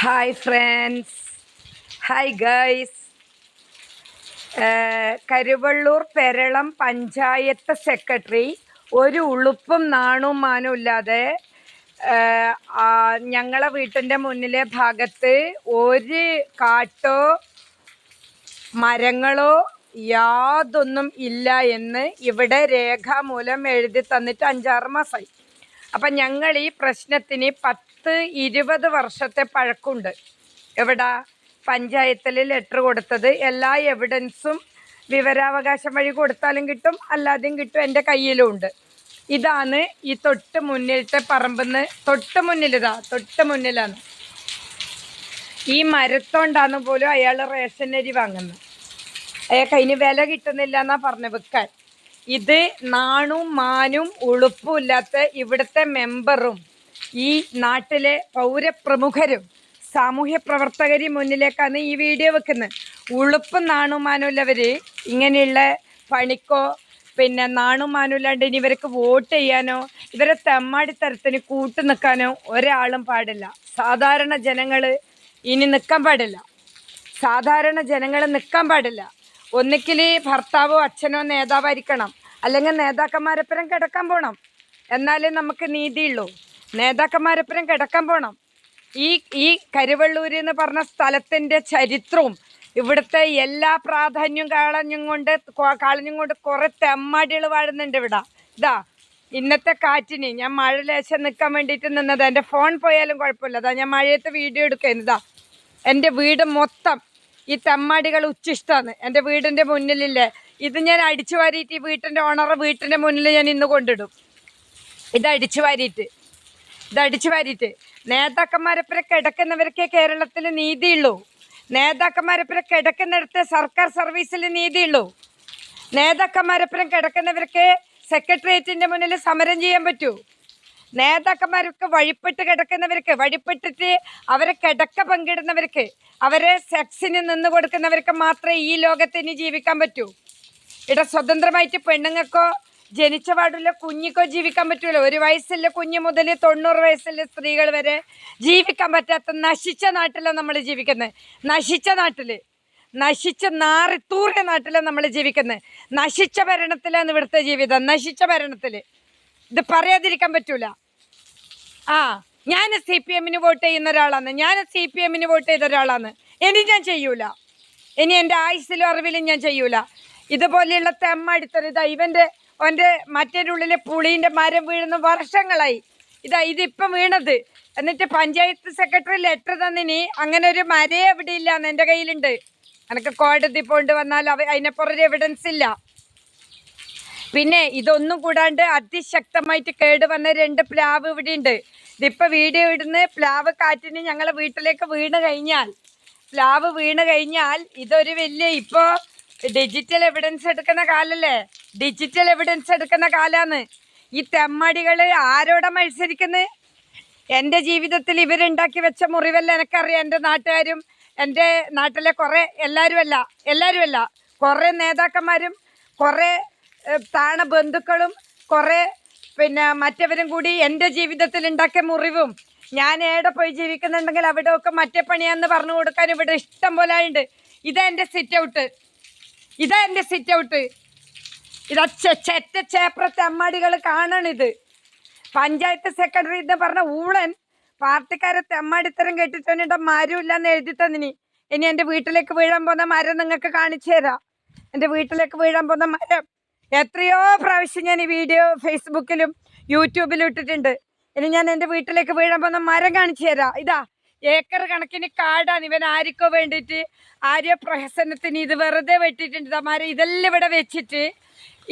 Hi friends hi guys Karuvallur Peralam panchayat secretary ഒരു ഉളുപ്പും നാണും മാനും ഇല്ലാതെ ഞങ്ങളെ വീട്ടിന്റെ മുന്നിലെ ഭാഗത്ത് ഒരു കാട്ടോ മരങ്ങളോ യാതൊന്നും ഇല്ല എന്ന് ഇവിടെ രേഖാമൂലം എഴുതി തന്നിട്ട് അഞ്ചാറ് മാസമായി അപ്പം ഞങ്ങൾ ഈ പ്രശ്നത്തിന് പത്ത് ഇരുപത് വർഷത്തെ പഴക്കുണ്ട്. എവിടാ? പഞ്ചായത്തിൽ ലെറ്റർ കൊടുത്തത്. എല്ലാ എവിഡൻസും വിവരാവകാശം വഴി കൊടുത്താലും കിട്ടും അല്ലാതെയും കിട്ടും എന്റെ കയ്യിലും ഉണ്ട്. ഇതാണ് ഈ തൊട്ട് മുന്നിലത്തെ പറമ്പെന്ന് തൊട്ട് മുന്നിലിതാ തൊട്ട് മുന്നിലാണ്. ഈ മരത്തോണ്ടാന്ന് പോലും അയാൾ റേഷൻ അരി വാങ്ങുന്നത്. അയാൾക്ക് അതിന് വില കിട്ടുന്നില്ല എന്നാ പറഞ്ഞു വിൽക്കാൻ. ഇത് നാണും മാനും ഉളുപ്പും ഇല്ലാത്ത ഇവിടുത്തെ മെമ്പറും ഈ നാട്ടിലെ പൗരപ്രമുഖരും സാമൂഹ്യ പ്രവർത്തകരും മുന്നിലേക്കാണ് ഈ വീഡിയോ വെക്കുന്നത്. ഉളുപ്പും നാണും മാനും ഉള്ളവർ ഇങ്ങനെയുള്ള പണിക്കോ പിന്നെ നാണും മാനും ഇല്ലാണ്ട് ഇനി ഇവർക്ക് വോട്ട് ചെയ്യാനോ ഇവരെ തെമ്മാടിത്തരത്തിന് കൂട്ടു നിൽക്കാനോ ഒരാളും പാടില്ല. സാധാരണ ജനങ്ങൾ ഇനി നിൽക്കാൻ പാടില്ല. സാധാരണ ജനങ്ങൾ നിൽക്കാൻ പാടില്ല. ഒന്നിക്കിൽ ഭർത്താവോ അച്ഛനോ നേതാവായിരിക്കണം. അല്ലെങ്കിൽ നേതാക്കന്മാരെപ്പുറം കിടക്കാൻ പോകണം എന്നാലേ നമുക്ക് നീതിയുള്ളൂ. നേതാക്കന്മാരെപ്പുറം കിടക്കാൻ പോകണം ഈ ഈ കരുവള്ളൂർ എന്ന് പറഞ്ഞ സ്ഥലത്തിന്റെ ചരിത്രവും ഇവിടുത്തെ എല്ലാ പ്രാധാന്യവും കാളഞ്ഞും കൊണ്ട് കാളഞ്ഞും കൊണ്ട് കുറേ തെമ്മാടികൾ വാഴുന്നുണ്ട് ഇവിടെ. ഇതാ ഇന്നത്തെ കാറ്റിന് ഞാൻ മഴ ലേശം നിൽക്കാൻ വേണ്ടിയിട്ട് നിന്നത്. എന്റെ ഫോൺ പോയാലും കുഴപ്പമില്ല. അതാ ഞാൻ മഴയത്ത് വീഡിയോ എടുക്കുന്നതാ എന്റെ വീട് മൊത്തം ഈ തെമ്മാടികൾ ഉച്ചിഷ്ടമാണ് എന്റെ വീടിന്റെ മുന്നിലില്ലേ. ഇത് ഞാൻ അടിച്ചു വാരിയിട്ട് ഈ വീട്ടിന്റെ ഓണർ വീട്ടിന്റെ മുന്നിൽ ഞാൻ ഇന്ന് കൊണ്ടിടും. ഇത് അടിച്ചു വാരിയിട്ട്. ഇത് അടിച്ചു വാരിയിട്ട്. നേതാക്കന്മാരെപ്പുറം കിടക്കുന്നവർക്കേ കേരളത്തിൽ നീതിയുള്ളൂ. നേതാക്കന്മാരെപ്പുറം കിടക്കുന്നിടത്ത് സർക്കാർ സർവീസിൽ നീതിയുള്ളൂ. നേതാക്കന്മാരെപ്പുറം കിടക്കുന്നവർക്ക് സെക്രട്ടേറിയറ്റിന്റെ മുന്നിൽ സമരം ചെയ്യാൻ പറ്റൂ. നേതാക്കന്മാർക്ക് വഴിപ്പെട്ട് കിടക്കുന്നവർക്ക് വഴിപ്പെട്ടിട്ട് അവരെ കിടക്ക പങ്കിടുന്നവർക്ക് അവരെ സെക്സിന് നിന്ന് കൊടുക്കുന്നവർക്ക് മാത്രമേ ഈ ലോകത്ത് ഇനി ജീവിക്കാൻ പറ്റൂ. ഇവിടെ സ്വതന്ത്രമായിട്ട് പെണ്ണുങ്ങൾക്കോ ജനിച്ച പാടുള്ള കുഞ്ഞിക്കോ ജീവിക്കാൻ പറ്റൂല. ഒരു വയസ്സിലെ കുഞ്ഞ് മുതൽ തൊണ്ണൂറ് വയസ്സിലെ സ്ത്രീകൾ വരെ ജീവിക്കാൻ പറ്റാത്ത നശിച്ച നാട്ടിലാണ് നമ്മൾ ജീവിക്കുന്നത് നശിച്ച നാട്ടിൽ നശിച്ച നാറിത്തൂറിയ നാട്ടിലാണ് നമ്മൾ ജീവിക്കുന്നത് നശിച്ച ഭരണത്തിലാണ് ഇവിടുത്തെ ജീവിതം. നശിച്ച ഭരണത്തിൽ ഇത് പറയാതിരിക്കാൻ പറ്റൂല. ആ ഞാൻ സി പി എമ്മിന് വോട്ട് ചെയ്യുന്ന ഒരാളാണ് ഞാൻ സി പി എമ്മിന് വോട്ട് ചെയ്ത ഒരാളാണ് ഇനി ഞാൻ ചെയ്യൂല. ഇനി എന്റെ ആയുസിലും അറിവിലും ഞാൻ ചെയ്യൂല. ഇതുപോലെയുള്ള തെമ്മ ഇതാ ഇവന്റെ അവന്റെ മറ്റേ ഉള്ളിലെ പുളീന്റെ മരം വീഴുന്ന വർഷങ്ങളായി. ഇതാ ഇതിപ്പം വീണത്. എന്നിട്ട് പഞ്ചായത്ത് സെക്രട്ടറി ലെറ്റർ തന്നിനി അങ്ങനെ ഒരു മരേ എവിടെ ഇല്ല എന്റെ കയ്യിലുണ്ട്. എനിക്ക് കോടതി പോണ്ട് വന്നാൽ അവ അതിനെപ്പുറം എവിഡൻസ് ഇല്ല. പിന്നെ ഇതൊന്നും കൂടാണ്ട് അതിശക്തമായിട്ട് കേട് വന്ന രണ്ട് പ്ലാവ് ഇവിടെ ഉണ്ട് ഇതിപ്പൊ വീഡിയോ ഇടുന്ന പ്ലാവ് കാറ്റിന് ഞങ്ങളെ വീട്ടിലേക്ക് വീണ് കഴിഞ്ഞാൽ പ്ലാവ് വീണ് കഴിഞ്ഞാൽ ഇതൊരു വലിയ ഇപ്പോ ഡിജിറ്റൽ എവിഡൻസ് എടുക്കുന്ന കാലല്ലേ? ഡിജിറ്റൽ എവിഡൻസ് എടുക്കുന്ന കാലാന്ന് ഈ തെമ്മടികൾ ആരോടെ മത്സരിക്കുന്നത് എന്റെ ജീവിതത്തിൽ ഇവരുണ്ടാക്കി വെച്ച മുറിവല്ല എനിക്കറിയാം. എന്റെ നാട്ടുകാരും എന്റെ നാട്ടിലെ കുറേ എല്ലാവരും അല്ല കുറേ നേതാക്കന്മാരും കുറേ താണ ബന്ധുക്കളും കുറേ പിന്നെ മറ്റവരും കൂടി എന്റെ ജീവിതത്തിൽ ഉണ്ടാക്കിയ മുറിവും. ഞാൻ എവിടെ പോയി ജീവിക്കുന്നുണ്ടെങ്കിൽ അവിടെ ഒക്കെ മറ്റേ പണിയാന്ന് പറഞ്ഞു കൊടുക്കാൻ ഇവിടെ ഇഷ്ടം പോലെ ഉണ്ട് ഇതാ എന്റെ സിറ്റ് ഔട്ട് ഇതാ എന്റെ സിറ്റ് ഔട്ട് ഇതാ ചെറ്റ ചേപ്രത്തെ അമ്മാടികൾ കാണണിത്. പഞ്ചായത്ത് സെക്രട്ടറി എന്ന് പറഞ്ഞ ഊളൻ പാർട്ടിക്കാരെ തെമ്മാടിത്തരം കേട്ടിട്ടുണ്ട് മരമില്ല എന്ന് എഴുതി തന്നിനി. ഇനി എന്റെ വീട്ടിലേക്ക് വീഴാൻ പോകുന്ന മരം നിങ്ങൾക്ക് കാണിച്ചു തരാം. എന്റെ വീട്ടിലേക്ക് വീഴാൻ പോകുന്ന മരം എത്രയോ പ്രാവശ്യം ഞാൻ ഈ വീഡിയോ ഫേസ്ബുക്കിലും യൂട്യൂബിലും ഇട്ടിട്ടുണ്ട്. ഇനി ഞാൻ എന്റെ വീട്ടിലേക്ക് വീഴാൻ പോകുന്ന മരം കാണിച്ചു തരാം. ഇതാ ഏക്കർ കണക്കിന് കാടാണ്. ഇവൻ ആർക്കോ വേണ്ടിയിട്ട് ആര്യ പ്രഹസനത്തിന് ഇത് വെറുതെ വെട്ടിയിട്ടുണ്ട്. മരം ഇതെല്ലാം ഇവിടെ വെച്ചിട്ട്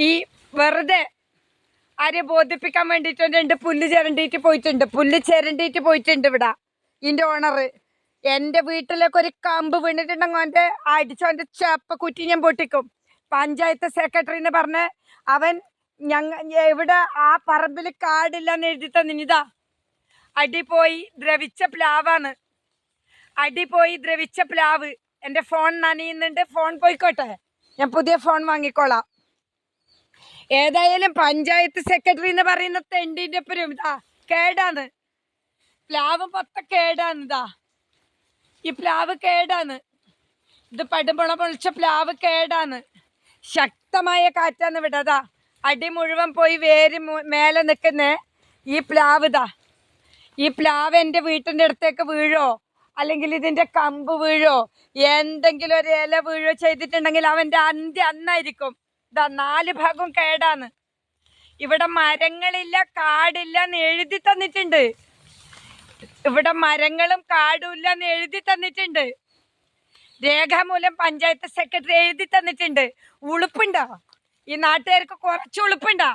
ഈ വെറുതെ ആരെ ബോധിപ്പിക്കാൻ വേണ്ടിയിട്ട് രണ്ട് പുല്ല് ചിരണ്ടിയിട്ട് പോയിട്ടുണ്ട്. പുല്ല് ചിരണ്ടിയിട്ട് പോയിട്ടുണ്ട് ഇവിടെ. ഇതിന്റെ ഓണർ എന്റെ വീട്ടിലേക്ക് ഒരു കമ്പ് വീണിട്ടുണ്ടെങ്കിൽ അവന്റെ അടിച്ചവന്റെ ചേപ്പ കുറ്റി ഞാൻ പൊട്ടിക്കും. പഞ്ചായത്ത് സെക്രട്ടറിനെ പറഞ്ഞ അവൻ ഞങ്ങ എവിടെ ആ പറമ്പിൽ കാടില്ല എന്ന് എഴുതി തന്നിനിതാ അടി പോയി ദ്രവിച്ച പ്ലാവാണ്. അടിപോയി ദ്രവിച്ച പ്ലാവ്. എന്റെ ഫോൺ നനയുന്നുണ്ട്. ഫോൺ പോയിക്കോട്ടെ. ഞാൻ പുതിയ ഫോൺ വാങ്ങിക്കോളാം. ഏതായാലും പഞ്ചായത്ത് സെക്രട്ടറി എന്ന് പറയുന്ന തെണ്ടിന്റെ ഒപ്പരും ഇതാ കേടാണ്. പ്ലാവ് പത്ത കേടാണ് ഇതാ. ഈ പ്ലാവ് കേടാണ്. ഇത് പടുമുള പൊളിച്ച പ്ലാവ് കേടാണ്. ശക്തമായ കാറ്റാണ് വിടതാ അടി മുഴുവൻ പോയി വേര് മേലെ നിൽക്കുന്ന. ഈ പ്ലാവ് ഇതാ. ഈ പ്ലാവ് എന്റെ വീട്ടിന്റെ അടുത്തേക്ക് വീഴോ? അല്ലെങ്കിൽ ഇതിന്റെ കമ്പ് വീഴോ? എന്തെങ്കിലും ഒരു ഇല വീഴോ ചെയ്തിട്ടുണ്ടെങ്കിൽ അവന്റെ അന്ത്യ അന്നായിരിക്കും. ഇതാ നാല് ഭാഗവും കേടാണ്. ഇവിടെ മരങ്ങളില്ല കാടില്ല എന്ന് എഴുതി തന്നിട്ടുണ്ട്. ഇവിടെ മരങ്ങളും കാടും ഇല്ല എന്ന് എഴുതി തന്നിട്ടുണ്ട്. രേഖാമൂലം പഞ്ചായത്ത് സെക്രട്ടറി എഴുതി തന്നിട്ടുണ്ട്. ഉളുപ്പുണ്ടോ? ഈ നാട്ടുകാർക്ക് കുറച്ച് ഉളുപ്പുണ്ടോ?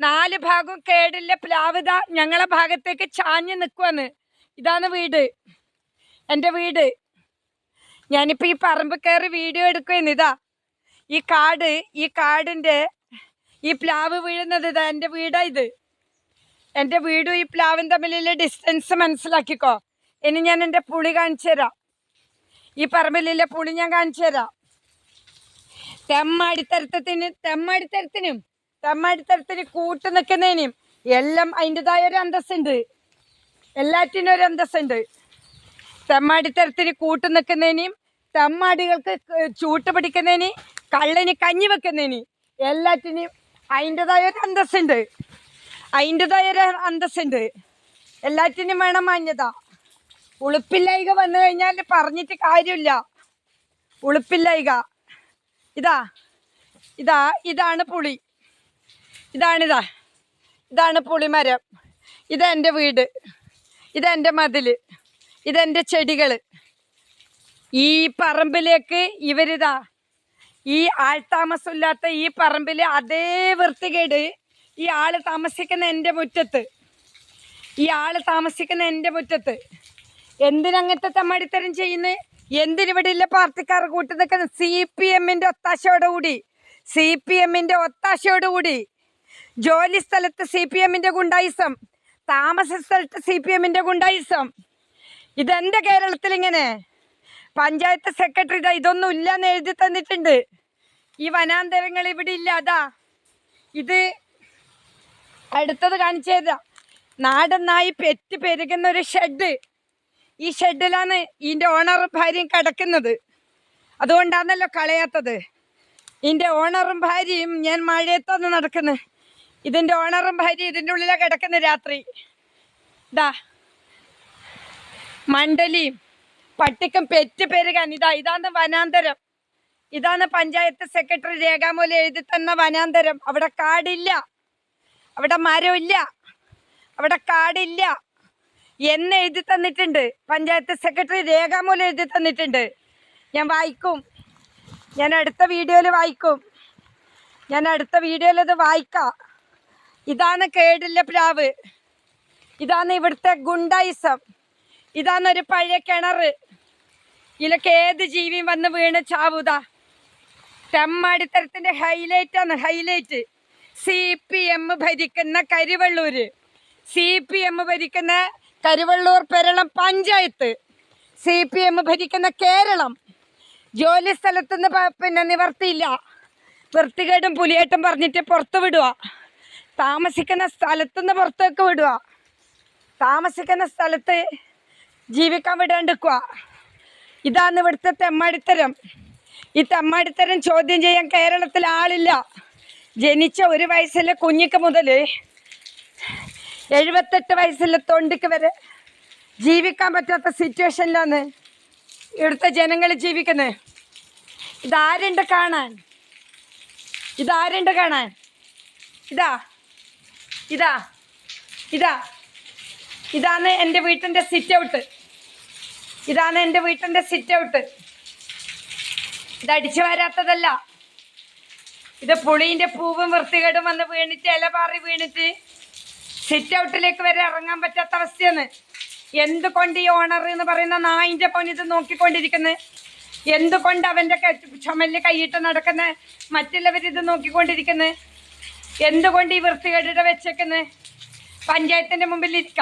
നാല് ഭാഗവും കേടില്ല പ്ലാവിത ഞങ്ങളെ ഭാഗത്തേക്ക് ചാഞ്ഞ് നിൽക്കുവാന്ന് ഇതാണ് വീട്. എന്റെ വീട്. ഞാനിപ്പോൾ ഈ പറമ്പ് കയറി വീഡിയോ എടുക്കുമെന്ന് ഇതാ. ഈ കാട് ഈ കാടിന്റെ ഈ പ്ലാവ് വീഴുന്നത് ഇതാ എന്റെ വീടാ ഇത്. എന്റെ വീടും ഈ പ്ലാവും തമ്മിലുള്ള ഡിസ്റ്റൻസ് മനസ്സിലാക്കിക്കോ. ഇനി ഞാൻ എന്റെ പുളി കാണിച്ചു തരാം ഈ പറമ്പിലെ പുളി ഞാൻ കാണിച്ചു തരാം. തെമ്മടിത്തരത്തിന് തെമ്മടിത്തരത്തിനും തെമ്മടിത്തരത്തിന് കൂട്ടു നിൽക്കുന്നതിനും എല്ലാം അതിന്റെതായ ഒരു അന്തസ്സുണ്ട്. എല്ലാറ്റിനും ഒരു അന്തസ്സുണ്ട്. തെമ്മാടിത്തരത്തിന് കൂട്ടു നിൽക്കുന്നതിനും തെമ്മാടികൾക്ക് ചൂട്ട് പിടിക്കുന്നതിന് കള്ളന് കഞ്ഞി വെക്കുന്നതിന് എല്ലാറ്റിനും അതിന്റെതായ ഒരു അന്തസ്സുണ്ട്. അതിന്റെതായ ഒരു അന്തസ്സുണ്ട്. എല്ലാറ്റിനും വേണം മാന്യത. ഉളുപ്പില്ലായിക വന്നു കഴിഞ്ഞാൽ പറഞ്ഞിട്ട് കാര്യമില്ല. ഉളുപ്പില്ലായിക. ഇതാ. ഇതാ. ഇതാണ് പുളി. ഇതാണിതാ. ഇതാണ് പുളിമരം. ഇതെന്റെ വീട്. ഇതെന്റെ മതിൽ ഇതെന്റെ ചെടികൾ ഈ പറമ്പിലേക്ക് ഇവരിതാ. ഈ ആൾ ആൾതാമസമില്ലാത്ത ഈ പറമ്പിൽ അതേ വൃത്തികേട് ഈ ആൾ താമസിക്കുന്ന എന്റെ മുറ്റത്ത്. ഈ ആൾ താമസിക്കുന്ന എന്റെ മുറ്റത്ത്. എന്തിനങ്ങനത്തെ തമ്മടിത്തരം ചെയ്യുന്നത് എന്തിനിവിടെ ഇല്ല പാർട്ടിക്കാർ കൂട്ടി നിൽക്കുന്നത് സി പി എമ്മിന്റെ ഒത്താശയോടുകൂടി സി പി എമ്മിന്റെ ഒത്താശയോടുകൂടി ജോലി സ്ഥലത്ത് സി പി എമ്മിന്റെ ഗുണ്ടായിസം. താമസ സ്ഥലത്ത് സി പി എമ്മിന്റെ ഗുണ്ടായിസം. ഇതെന്റെ കേരളത്തിൽ ഇങ്ങനെ പഞ്ചായത്ത് സെക്രട്ടറി ഇതാ ഇതൊന്നും ഇല്ലെന്ന് എഴുതി തന്നിട്ടുണ്ട്. ഈ വനാന്തരങ്ങൾ ഇവിടെ ഇല്ല അതാ. ഇത് അടുത്തത് കാണിച്ചേതാ നാടൻ നായി പെറ്റ് പെരുകുന്ന ഒരു ഷെഡ്. ഈ ഷെഡിലാണ് ഇതിന്റെ ഓണറും ഭാര്യയും കിടക്കുന്നത്. അതുകൊണ്ടാണല്ലോ കളയാത്തത്. ഇതിന്റെ ഓണറും ഭാര്യയും ഞാൻ മഴയത്താണ് നടക്കുന്നത്. ഇതിന്റെ ഓണറും ഭാര്യയും ഇതിന്റെ ഉള്ളിലാണ് കിടക്കുന്നത് രാത്രി. ഇതാ മണ്ടലിയും പട്ടിക്കും പെറ്റ് പെരുകാൻ ഇതാ ഇതാണ് വനാന്തരം. ഇതാണ് പഞ്ചായത്ത് സെക്രട്ടറി രേഖാമൂലം എഴുതി തന്ന വനാന്തരം. അവിടെ കാടില്ല. അവിടെ മരമില്ല. അവിടെ കാടില്ല. എന്ന് എഴുതി തന്നിട്ടുണ്ട്. പഞ്ചായത്ത് സെക്രട്ടറി രേഖാമൂലം എഴുതി തന്നിട്ടുണ്ട്. ഞാൻ വായിക്കും. ഞാൻ അടുത്ത വീഡിയോയിൽ വായിക്കും. ഞാൻ അടുത്ത വീഡിയോയിൽ അത് വായിക്കാം. ഇതാണ് കേടില്ല പ്രാവ്. ഇതാണ് ഇവിടുത്തെ ഗുണ്ടായിസം ഇതാണ് ഒരു പഴയ കിണർ. ഇതിലൊക്കെ ഏത് ജീവിയും വന്ന് വീണ് ചാവുത ഹൈലൈറ്റ് ആണ് ഹൈലൈറ്റ് സി പി എം ഭരിക്കുന്ന കരിവള്ളൂർ സി പി എം ഭരിക്കുന്ന Karuvallur Peralam panchayat. C P M ഭരിക്കുന്ന കേരളം. ജോലി പ- പിന്നെ നിവർത്തിയില്ല. വൃത്തികേടും പുലിയേട്ടും പറഞ്ഞിട്ട് പുറത്ത് വിടുക താമസിക്കുന്ന സ്ഥലത്തുനിന്ന് പുറത്തേക്ക് വിടുക താമസിക്കുന്ന സ്ഥലത്ത് ജീവിക്കാൻ വിടാണ്ടിക്കുക ഇതാണ് ഇവിടുത്തെ തെമ്മാടിത്തരം. ഈ തെമ്മാടിത്തരം ചോദ്യം ചെയ്യാൻ കേരളത്തിൽ ആളില്ല. ജനിച്ച ഒരു വയസ്സിലെ കുഞ്ഞിക്ക് മുതൽ എഴുപത്തെട്ട് വയസ്സിലെ തൊണ്ടിക്ക് വരെ ജീവിക്കാൻ പറ്റാത്ത സിറ്റുവേഷനിലാണ് ഇവിടുത്തെ ജനങ്ങൾ ജീവിക്കുന്നത് ഇതാരുണ്ട് കാണാൻ? ഇതാരുണ്ട് കാണാൻ? ഇതാ ഇതാ ഇതാ ഇതാണ് എന്റെ വീട്ടിന്റെ സിറ്റ് ഔട്ട് ഇതാണ് എന്റെ വീട്ടിന്റെ സിറ്റ് ഔട്ട് ഇത് അടിച്ചു വരാത്തതല്ല. ഇത് പുളീന്റെ പൂവും വൃത്തികേടും വന്ന് വീണിട്ട് ഇല പാറി വീണിട്ട് സിറ്റ് ഔട്ടിലേക്ക് വരെ ഇറങ്ങാൻ പറ്റാത്ത അവസ്ഥയാണ്. എന്തുകൊണ്ട് ഈ ഓണർ എന്ന് പറയുന്ന നായിന്റെ പോൻ ഇത് നോക്കിക്കൊണ്ടിരിക്കുന്നത് എന്തുകൊണ്ട് അവന്റെ ചുമലിൽ കൈയിട്ട് നടക്കുന്ന? മറ്റുള്ളവർ ഇത് നോക്കിക്കൊണ്ടിരിക്കുന്നത് എന്തുകൊണ്ട് ഈ വൃത്തികേടിടെ വെച്ചേക്കുന്നത് പഞ്ചായത്തിന്റെ മുമ്പിൽ ഇരിക്ക.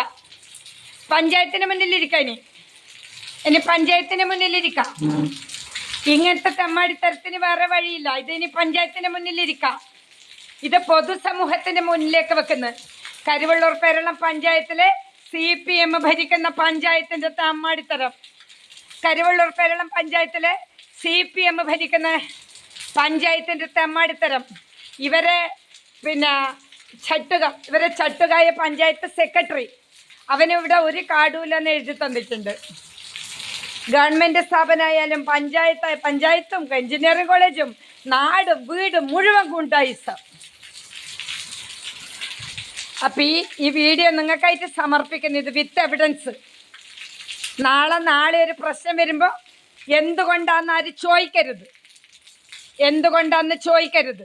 പഞ്ചായത്തിന്റെ മുന്നിൽ ഇരിക്കാം ഇനി. ഇനി പഞ്ചായത്തിന് മുന്നിൽ ഇരിക്കാം. ഇങ്ങനത്തെ തെമ്മാടിത്തരത്തിന് വേറെ വഴിയില്ല. ഇത് ഇനി പഞ്ചായത്തിന്റെ മുന്നിൽ ഇരിക്ക. ഇത് പൊതുസമൂഹത്തിന്റെ മുന്നിലേക്ക് വെക്കുന്നത് കരുവള്ളൂർ പേരളം പഞ്ചായത്തിലെ സി പി എം ഭരിക്കുന്ന പഞ്ചായത്തിന്റെ തമ്മാടിത്തരം. കരുവള്ളൂർ പേരളം പഞ്ചായത്തിലെ സി പി എം ഭരിക്കുന്ന പഞ്ചായത്തിന്റെ തെമ്മാടിത്തരം. ഇവരെ പിന്നെ ചട്ടുക ഇവരെ ചട്ടുകായ പഞ്ചായത്ത് സെക്രട്ടറി. അവനിവിടെ ഒരു കാടുമില്ലെന്ന് എഴുതി തന്നിട്ടുണ്ട്. ഗവൺമെന്റ് സ്ഥാപനമായാലും പഞ്ചായത്ത് പഞ്ചായത്തും എഞ്ചിനീയറിംഗ് കോളേജും നാടും വീടും മുഴുവൻ ഗുണ്ടായിസം. അപ്പം ഈ ഈ വീഡിയോ നിങ്ങൾക്കായിട്ട് സമർപ്പിക്കുന്നത് വിത്ത് എവിഡൻസ് നാളെ നാളെ ഒരു പ്രശ്നം വരുമ്പോൾ എന്തുകൊണ്ടാന്ന് ആര് ചോദിക്കരുത് എന്തുകൊണ്ടാന്ന് ചോദിക്കരുത്